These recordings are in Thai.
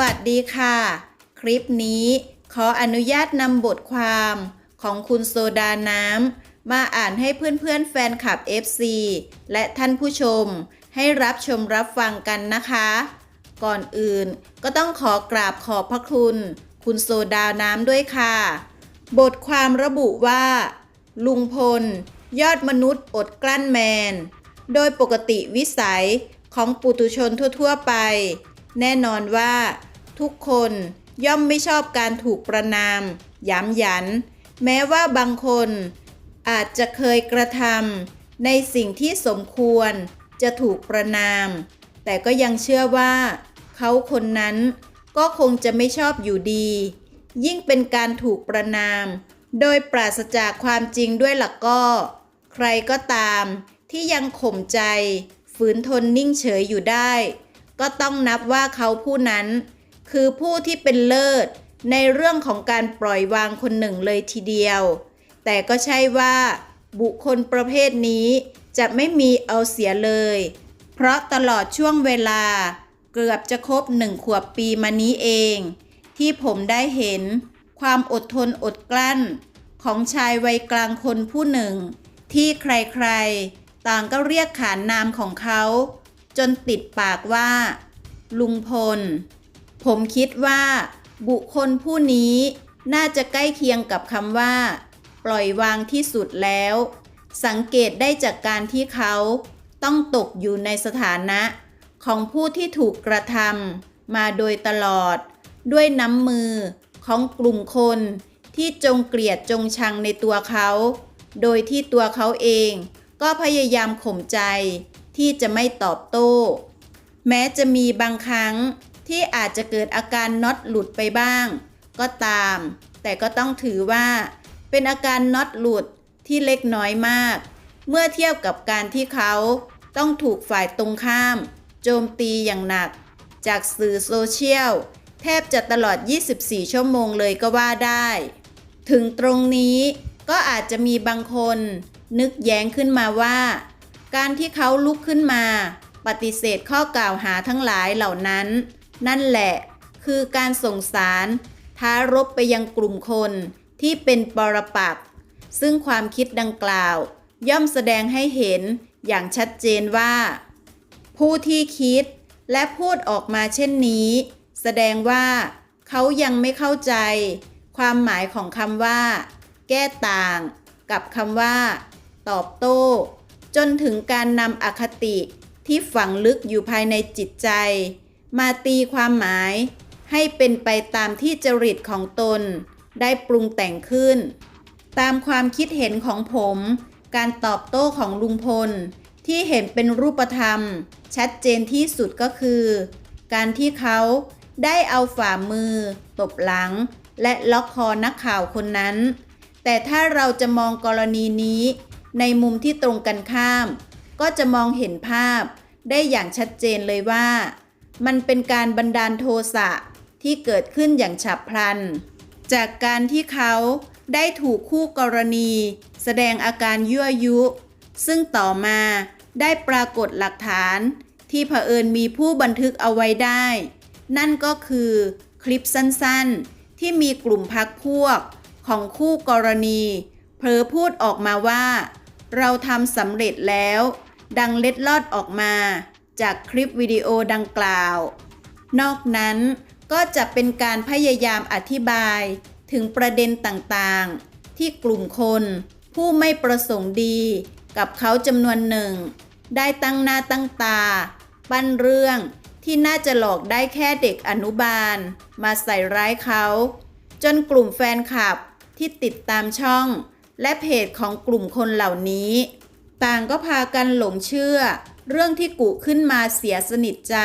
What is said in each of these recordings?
วัสดีค่ะ คลิปนี้ขออนุญาตนำบทความของคุณโซดาน้ำมาอ่านให้เพื่อนๆแฟนคลับ FC และท่านผู้ชม ให้รับชมรับฟังกันนะคะ ก่อนอื่นก็ต้องขอกราบขอบพระคุณ คุณโซดาน้ำด้วยค่ะ บทความระบุว่า ลุงพล ยอดมนุษย์อดกลั้นแมน โดยปกติวิสัยของปุตุชนทั่ว ๆ ไป แน่นอนว่า ทุกคนย่อมไม่ชอบการถูกประนามย้ำยัน แม้ว่าบางคน อาจจะเคยกระทำในสิ่งที่สมควรจะถูกประนาม แต่ก็ยังเชื่อว่า เขาคนนั้นก็คงจะไม่ชอบอยู่ดี ยิ่งเป็นการถูกประนาม โดยปราศจากความจริงด้วยหลักก็ ใครก็ตามที่ยังข่มใจ ฝืนทนนิ่งเฉยอยู่ได้ ก็ต้องนับว่าเขาผู้นั้น คือผู้ที่เป็นเลิศ ในเรื่องของการปล่อยวางคนหนึ่งเลยทีเดียว แต่ก็ใช่ว่า บุคคลประเภทนี้จะไม่มีเอาเสียเลย เพราะตลอดช่วงเวลาเกือบจะครบหนึ่งขวบปีมานี้เอง ที่ผมได้เห็นความอดทนอดกลั้น ของชายวัยกลางคนผู้หนึ่ง ที่ใครๆ ต่างก็เรียกขานนามของเขา จนติดปากว่า ลุงพล ผมคิดว่า บุคคลผู้นี้น่าจะใกล้เคียงกับคำว่า ปล่อยวางที่สุดแล้ว สังเกตได้จากการที่เขาต้องตกอยู่ในสถานะ ของผู้ที่ถูกกระทำมาโดยตลอด ด้วยน้ำมือของกลุ่มคนที่จงเกลียดจงชังในตัวเขา โดยที่ตัวเขาเองก็พยายามข่มใจที่จะไม่ตอบโต้ แม้จะมีบางครั้ง ที่อาจจะเกิดอาการน็อตหลุดไปบ้าง ก็ตาม แต่ก็ต้องถือว่า เป็นอาการน็อตหลุดที่เล็กน้อยมาก เมื่อเทียบกับการที่เขาต้องถูกฝ่ายตรงข้าม โจมตีอย่างหนัก จากสื่อโซเชียล แทบจะตลอด 24 ชั่วโมงเลยก็ว่าได้ ถึงตรงนี้ก็อาจจะมีบางคน นึกแย้งขึ้นมาว่า การที่เขาลุกขึ้นมา ปฏิเสธข้อกล่าวหาทั้งหลายเหล่านั้น นั่นแหละ คือการส่งสารท้ารบไปยังกลุ่มคนที่เป็นปรปักษ์ซึ่งความคิดดังกล่าว ย่อมแสดงให้เห็นอย่างชัดเจนว่า ผู้ที่คิดและพูดออกมาเช่นนี้ แสดงว่าเขายังไม่เข้าใจ ความหมายของคำว่า แก้ต่าง กับคำว่า ตอบโต้ จนถึงการนำอคติที่ฝังลึกอยู่ภายในจิตใจ มาตีความหมายให้เป็นไปตามที่จริตของตน ได้ปรุงแต่งขึ้น ตามความคิดเห็นของผม การตอบโต้ของลุงพล ที่เห็นเป็นรูปธรรม ชัดเจนที่สุดก็คือ การที่เขาได้เอาฝ่ามือ ตบหลัง และล็อกคอนักข่าวคนนั้น แต่ถ้าเราจะมองกรณีนี้ ในมุมที่ตรงกันข้าม ก็จะมองเห็นภาพได้อย่างชัดเจนเลยว่า มันเป็นการบันดาลโทสะที่เกิดขึ้นอย่างฉับพลัน จากการที่เขาได้ถูกคู่กรณี แสดงอาการยั่วยุ ซึ่งต่อมาได้ปรากฏหลักฐานที่เผอิญมีผู้บันทึกเอาไว้ได้ นั่นก็คือคลิปสั้นๆ ที่มีกลุ่มพักพวกของคู่กรณีเผลอพูดออกมาว่า เราทำสำเร็จแล้ว ดังเล็ดลอดออกมา จากคลิปวิดีโอดังกล่าว นอกนั้นก็จะเป็นการพยายามอธิบายถึงประเด็นต่างๆ ที่กลุ่มคน ผู้ไม่ประสงค์ดี กับเขาจำนวนหนึ่ง ได้ตั้งหน้าตั้งตา ปั้นเรื่องที่น่าจะหลอกได้แค่เด็กอนุบาล มาใส่ร้ายเขา จนกลุ่มแฟนคลับที่ติดตามช่อง และเพจของกลุ่มคนเหล่านี้ ต่างก็พากันหลงเชื่อ เรื่องที่กุขึ้นมาเสียสนิทใจ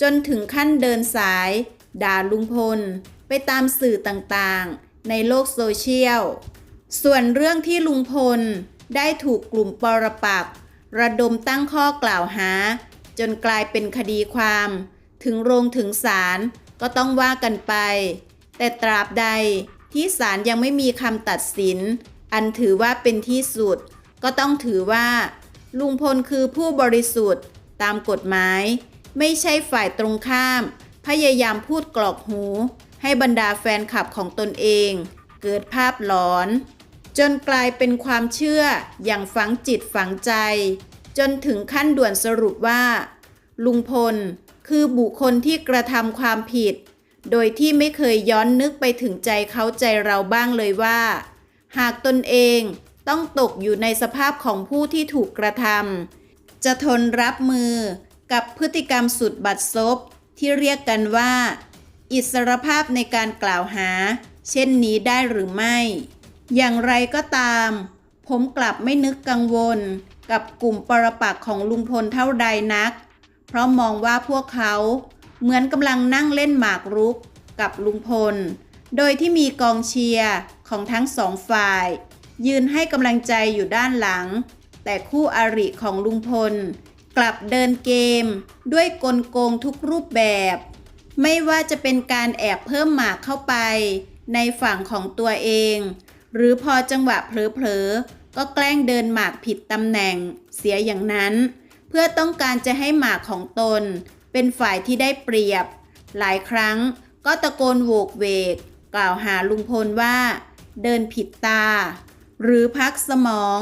จนถึงขั้นเดินสาย ด่าลุงพล ไปตามสื่อต่างๆ ในโลกโซเชียล ส่วนเรื่องที่ลุงพลได้ถูกกลุ่มปรปักระดมตั้งข้อกล่าวหา จนกลายเป็นคดีความ ถึงโรงถึงศาลก็ต้องว่ากันไป แต่ตราบใดที่ศาลยังไม่มีคำตัดสิน อันถือว่าเป็นที่สุด ก็ต้องถือว่า ลุงพลคือผู้บริสุทธิ์ตามกฎหมาย ไม่ใช่ฝ่ายตรงข้าม พยายามพูดกรอกหู ให้บรรดาแฟนคลับของตนเอง เกิดภาพหลอน จนกลายเป็นความเชื่ออย่างฝังจิตฝังใจ จนถึงขั้นด่วนสรุปว่า ลุงพลคือบุคคลที่กระทำความผิด โดยที่ไม่เคยย้อนนึกไปถึงใจเขาใจเราบ้างเลยว่า หากตนเอง ต้องตกอยู่ในสภาพของผู้ที่ถูกกระทำจะทนรับมือกับพฤติกรรมสุดบัดซบที่เรียกกันว่า อิสรภาพในการกล่าวหา เช่นนี้ได้หรือไม่ อย่างไรก็ตาม ผมกลับไม่นึกกังวลกับกลุ่มปรปักษ์ของลุงพลเท่าใดนัก เพราะมองว่าพวกเขาเหมือนกำลังนั่งเล่นหมากรุกกับลุงพล โดยที่มีกองเชียร์ของทั้งสองฝ่าย ยืนให้กำลังใจอยู่ด้านหลัง แต่คู่อริของลุงพล กลับเดินเกม ด้วยกลโกงทุกรูปแบบ ไม่ว่าจะเป็นการแอบเพิ่มหมากเข้าไป ในฝั่งของตัวเอง หรือพอจังหวะเผลอๆ ก็แกล้งเดินหมากผิดตำแหน่ง เสียอย่างนั้น เพื่อต้องการจะให้หมากของตน เป็นฝ่ายที่ได้เปรียบ หลายครั้งก็ตะโกนโวกเวก กล่าวหาลุงพลว่า เดินผิดตา หรือพักสมอง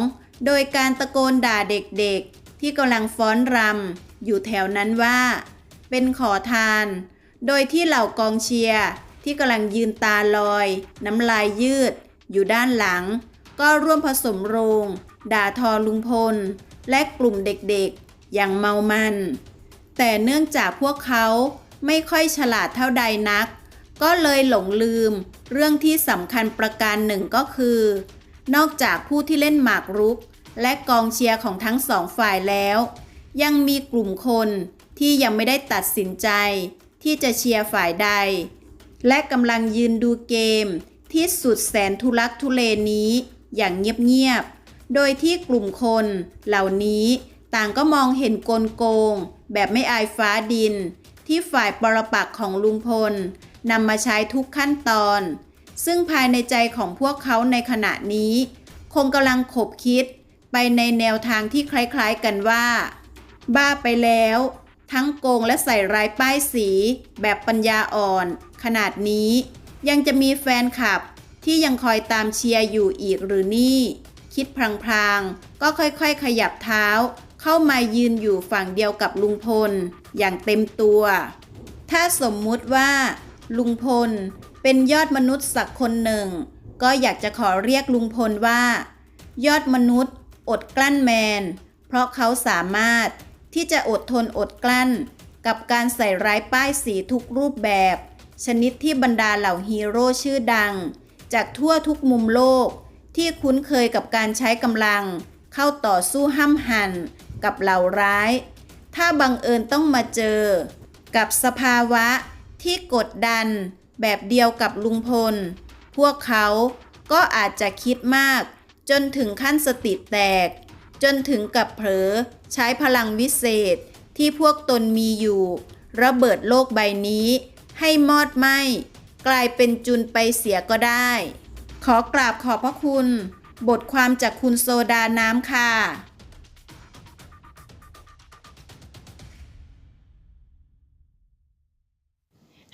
โดยการตะโกนด่าเด็กๆ ที่กำลังฟ้อนรำอยู่แถวนั้นว่า เป็นขอทาน โดยที่เหล่ากองเชียร์ที่กำลังยืนตาลอย น้ำลายยืด อยู่ด้านหลัง ก็ร่วมผสมโรง ด่าทอลุงพล และกลุ่มเด็กๆ อย่างเมามัน แต่เนื่องจากพวกเขาไม่ค่อยฉลาดเท่าใดนัก ก็เลยหลงลืม เรื่องที่สำคัญประการหนึ่งก็คือ นอกจากผู้ที่เล่นหมากรุก และกองเชียร์ของทั้งสองฝ่ายแล้ว ยังมีกลุ่มคนที่ยังไม่ได้ตัดสินใจ ที่จะเชียร์ฝ่ายใด และกำลังยืนดูเกม ที่สุดแสนทุลักทุเลนี้อย่างเงียบๆ โดยที่กลุ่มคนเหล่านี้ต่างก็มองเห็นกลโกง แบบไม่อายฟ้าดิน ที่ฝ่ายปรปักของลุงพลนำมาใช้ทุกขั้นตอน ซึ่งภายในใจของพวกเขาในขณะนี้ คงกำลังขบคิดไปในแนวทางที่คล้ายๆกันว่า บ้าไปแล้ว ทั้งโกงและใส่ร้ายป้ายสี แบบปัญญาอ่อน ขนาดนี้ ยังจะมีแฟนคลับที่ยังคอยตามเชียร์อยู่อีกหรือนี่ คิดพลางๆ ก็ค่อยๆ ขยับเท้า เข้ามายืนอยู่ฝั่งเดียวกับลุงพล อย่างเต็มตัว ถ้าสมมุติว่า ลุงพล เป็นยอดมนุษย์สักคนหนึ่ง ก็อยากจะขอเรียกลุงพลว่า ยอดมนุษย์อดกลั้นแมน เพราะเขาสามารถที่จะอดทนอดกลั้น กับการใส่ร้ายป้ายสีทุกรูปแบบ ชนิดที่บรรดาเหล่าฮีโร่ชื่อดัง จากทั่วทุกมุมโลก ที่คุ้นเคยกับการใช้กำลัง เข้าต่อสู้ห้ำหั่นกับเหล่าร้าย ถ้าบังเอิญต้องมาเจอ กับสภาวะที่กดดัน แบบเดียวกับลุงพล พวกเขาก็อาจจะคิดมาก จนถึงขั้นสติแตก จนถึงกับเผลอใช้พลังวิเศษที่พวกตนมีอยู่ ระเบิดโลกใบนี้ ให้มอดไหมกลายเป็นจุนไปเสียก็ได้ ขอกราบขอบพระคุณ บทความจากคุณโซดาน้ำค่ะ